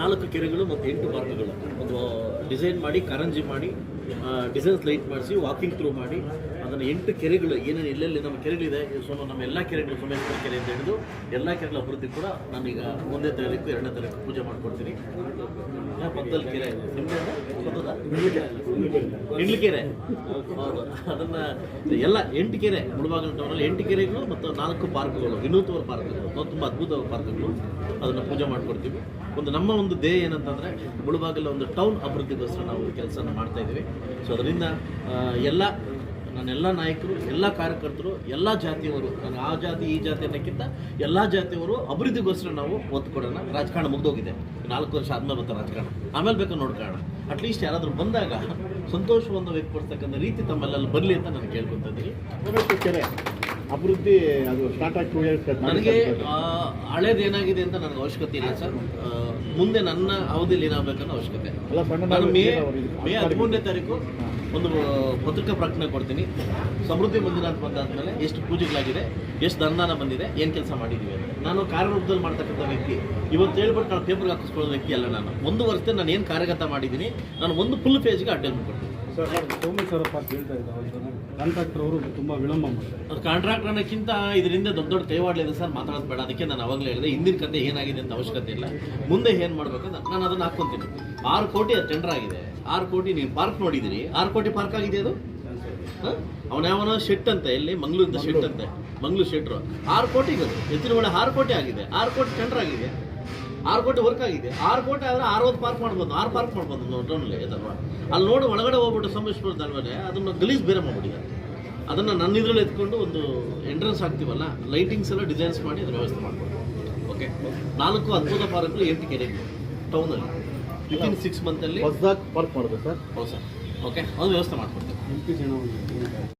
ನಾಲ್ಕು ಕೆರೆಗಳು ಮತ್ತು ಎಂಟು ಮಾರ್ಗಗಳು ಒಂದು ಡಿಸೈನ್ ಮಾಡಿ ಕರಂಜಿ ಮಾಡಿ ಡಿಸೈನ್ಸ್ ಲೈಟ್ ಮಾಡಿಸಿ ವಾಕಿಂಗ್ ಥ್ರೂ ಮಾಡಿ, ಅದನ್ನು ಎಂಟು ಕೆರೆಗಳು, ಏನೇನು ಎಲ್ಲೆಲ್ಲಿ ನಮ್ಮ ಕೆರೆಗಳಿದೆ ಸೊ ನಮ್ಮ ಎಲ್ಲ ಕೆರೆಗಳು, ಸೋಮೇಶ್ವರ ಕೆರೆ ಅಂತ ಹಿಡಿದು ಎಲ್ಲ ಕೆರೆಗಳ ಅಭಿವೃದ್ಧಿ ಕೂಡ ನಾನೀಗ ಒಂದನೇ ತಾರೀಕು ಎರಡನೇ ತಾರೀಕು ಪೂಜೆ ಮಾಡ್ಕೊಡ್ತೀನಿ. ಪಕ್ಕದಲ್ಲಿ ಕೆರೆ ಇದೆ. ನಿಮ್ದೇನಾ? ಕೆರೆ. ಹೌದು. ಅದನ್ನು ಎಲ್ಲ ಎಂಟು ಕೆರೆ, ಮುಳಬಾಗಿಲು ಟೌನಲ್ಲಿ ಎಂಟು ಕೆರೆಗಳು ಮತ್ತು ನಾಲ್ಕು ಪಾರ್ಕ್ಗಳು ವಿನೂತವರ ಪಾರ್ಕ್ಗಳು ತುಂಬ ಅದ್ಭುತವಾದ ಪಾರ್ಕ್ಗಳು. ಅದನ್ನು ಪೂಜೆ ಮಾಡಿಕೊಡ್ತೀವಿ. ಒಂದು ನಮ್ಮ ಒಂದು ಧ್ಯೇಯ ಏನಂತಂದರೆ ಮುಳಬಾಗಿಲ ಒಂದು ಟೌನ್ ಅಭಿವೃದ್ಧಿಗೋಸ್ಕರ ನಾವು ಕೆಲಸನ ಮಾಡ್ತಾ ಇದ್ದೀವಿ. ಸೊ ಅದರಿಂದ ಎಲ್ಲ, ನನ್ನೆಲ್ಲ ನಾಯಕರು, ಎಲ್ಲ ಕಾರ್ಯಕರ್ತರು, ಎಲ್ಲ ಜಾತಿಯವರು, ನಾನು ಆ ಜಾತಿ, ಈ ಜಾತಿ ಅನ್ನೋಕ್ಕಿಂತ ಎಲ್ಲ ಜಾತಿಯವರು ಅಭಿವೃದ್ಧಿಗೋಸ್ಕರ ನಾವು ಒತ್ತು ಕೊಡೋಣ ರಾಜಕಾರಣ ಮುಗ್ದೋಗಿದೆ. ನಾಲ್ಕು ವರ್ಷ ಆದ್ಮೇಲೆ ಬರ್ತಾರೆ ರಾಜಕಾರಣ. ಆಮೇಲೆ ಬೇಕು ನೋಡ್ಕೊಳ್ಳೋಣ. ಅಟ್ಲೀಸ್ಟ್ ಯಾರಾದರೂ ಬಂದಾಗ ಸಂತೋಷವನ್ನು ವ್ಯಕ್ತಪಡಿಸ್ತಕ್ಕಂಥ ರೀತಿ ತಮ್ಮಲ್ಲೆಲ್ಲ ಬರಲಿ ಅಂತ ನಾನು ಕೇಳ್ಕೊತಾ ಇದ್ದೀನಿ. ಅಭಿವೃದ್ಧಿ ಅದು ಸ್ಟಾರ್ಟ್ ಆಗಿ ಟೂ ಇಯರ್ಸ್ ನನಗೆ ಹಳೇದೇನಾಗಿದೆ ಹಳೇದು ಏನಾಗಿದೆ ಅಂತ ನನಗೆ ಅವಶ್ಯಕತೆ ಇಲ್ಲ ಸರ್. ಮುಂದೆ ನನ್ನ ಅವಧಿಯಲ್ಲಿ ಏನಾಗಬೇಕನ್ನೋ ಅವಶ್ಯಕತೆ ನಾನು ಮೇ. ಮೇ ಹದಿಮೂರನೇ ತಾರೀಕು ಒಂದು ಪತ್ರಿಕಾ ಪ್ರಕಟಣೆ ಕೊಡ್ತೀನಿ. ಸಮೃದ್ಧಿ ಮಂದಿರ ಅಂತ ಬಂದಾದ್ಮೇಲೆ ಎಷ್ಟು ಪೂಜೆಗಳಾಗಿದೆ ಎಷ್ಟು ದಂದಾನ ಬಂದಿದೆ ಏನು ಕೆಲಸ ಮಾಡಿದ್ದೀವಿ ಅಂತ. ನಾನು ಕಾರ್ಯರೂಪದಲ್ಲಿ ಮಾಡ್ತಕ್ಕಂಥ ವ್ಯಕ್ತಿ. ಇವತ್ತು ಹೇಳ್ಬಿಟ್ಟು ನಾನು ಪೇಪರ್ಗೆ ಹಾಕಿಸ್ಕೊಳ್ಳೋ ವ್ಯಕ್ತಿ ಅಲ್ಲ ನಾನು. ಒಂದು ವರ್ಷದಲ್ಲಿ ನಾನು ಏನು ಕಾರ್ಯಗತ ಮಾಡಿದ್ದೀನಿ ನಾನು ಒಂದು ಫುಲ್ ಪೇಜ್ಗೆ ಅಟೆಂಡ್ ಕೊಡ್ತೀನಿ. ಸರ್ ಇದ್ದಾರೆ ಕಾಂಟ್ರಾಕ್ಟರ್ ಅವರು ತುಂಬ ವಿಳಂಬ ಮಾಡ್ತಾರೆ. ಅದು ಕಾಂಟ್ರಾಕ್ಟ್ ಅನ್ನೋಕ್ಕಿಂತ ಇದರಿಂದ ದೊಡ್ಡ ದೊಡ್ಡ ಕೈವಾಡ್ಲಿದೆ ಸರ್, ಮಾತಾಡೋದು ಬೇಡ, ಅದಕ್ಕೆ ನಾನು ಅವಾಗಲೇ ಹೇಳಿದೆ, ಹಿಂದಿನ ಕತೆ ಏನಾಗಿದೆ ಅಂತ ಅವಶ್ಯಕತೆ ಇಲ್ಲ. ಮುಂದೆ ಏನು ಮಾಡಬೇಕು ನಾನು ಅದನ್ನು ಹಾಕ್ಕೊತೀನಿ. ಆರು ಕೋಟಿ ಅದು ಟೆಂಡರ್ ಆಗಿದೆ. ಆರು ಕೋಟಿ ನೀವು ಪಾರ್ಕ್ ನೋಡಿದಿರಿ ಆರು ಕೋಟಿ ಪಾರ್ಕ್ ಆಗಿದೆ ಅದು? ಅವನ ಶೆಟ್ ಅಂತ, ಇಲ್ಲಿ ಮಂಗಳೂರಿಂದ ಶೆಟ್ ಅಂತೆ. ಮಂಗಳೂರು ಶೆಟ್ರು ಆರು ಕೋಟಿಗೆ ಅದು ಎತ್ತಿನ ಒಳ್ಳೆ ಆರು ಕೋಟಿ ಆಗಿದೆ. ಆರು ಕೋಟಿ ಟೆಂಡರ್ ಆಗಿದೆ. ಆರು ಕೋಟಿ ವರ್ಕ್ ಆಗಿದೆ. ಆರು ಕೋಟಿ ಆದರೆ ಅರವತ್ತು ಪಾರ್ಕ್ ಮಾಡ್ಬೋದು. ಆರು ಪಾರ್ಕ್ ಮಾಡ್ಬೋದು ಟೌನಲ್ಲಿ ಇದಲ್ವಾ ಅಲ್ಲಿ ನೋಡಿ ಒಳಗಡೆ ಹೋಗ್ಬಿಟ್ಟು ಸಮ್ಮೇಶ್ವರದ ಮೇಲೆ ಅದನ್ನು ಗಲೀಜ್ ಬೇರೆ ಮಾಡ್ಬಿಡಿ ಅದನ್ನು ನನ್ನ ಇದರಲ್ಲಿ ಎತ್ಕೊಂಡು ಒಂದು ಎಂಟ್ರೆನ್ಸ್ ಹಾಕ್ತೀವಲ್ಲ ಲೈಟಿಂಗ್ಸ್ ಎಲ್ಲ ಡಿಸೈನ್ಸ್ ಮಾಡಿ ಅದರ ವ್ಯವಸ್ಥೆ ಮಾಡ್ಬೋದು. ಓಕೆ ನಾಲ್ಕು ಅದ್ಭುತ ಪಾರ್ಕ್ಗಳು ಎಂಟು ಕೆರೆ ಟೌನಲ್ಲಿ ವಿತಿನ್ ಸಿಕ್ಸ್ ಮಂತಲ್ಲಿ ಹೊಸದಾಗಿ ಪಾರ್ಕ್ ಮಾಡಿದೆ ಸರ್. ಹೌದು ಸರ್. ಓಕೆ ಅದು ವ್ಯವಸ್ಥೆ ಮಾಡ್ಕೊಡ್ತೀವಿ.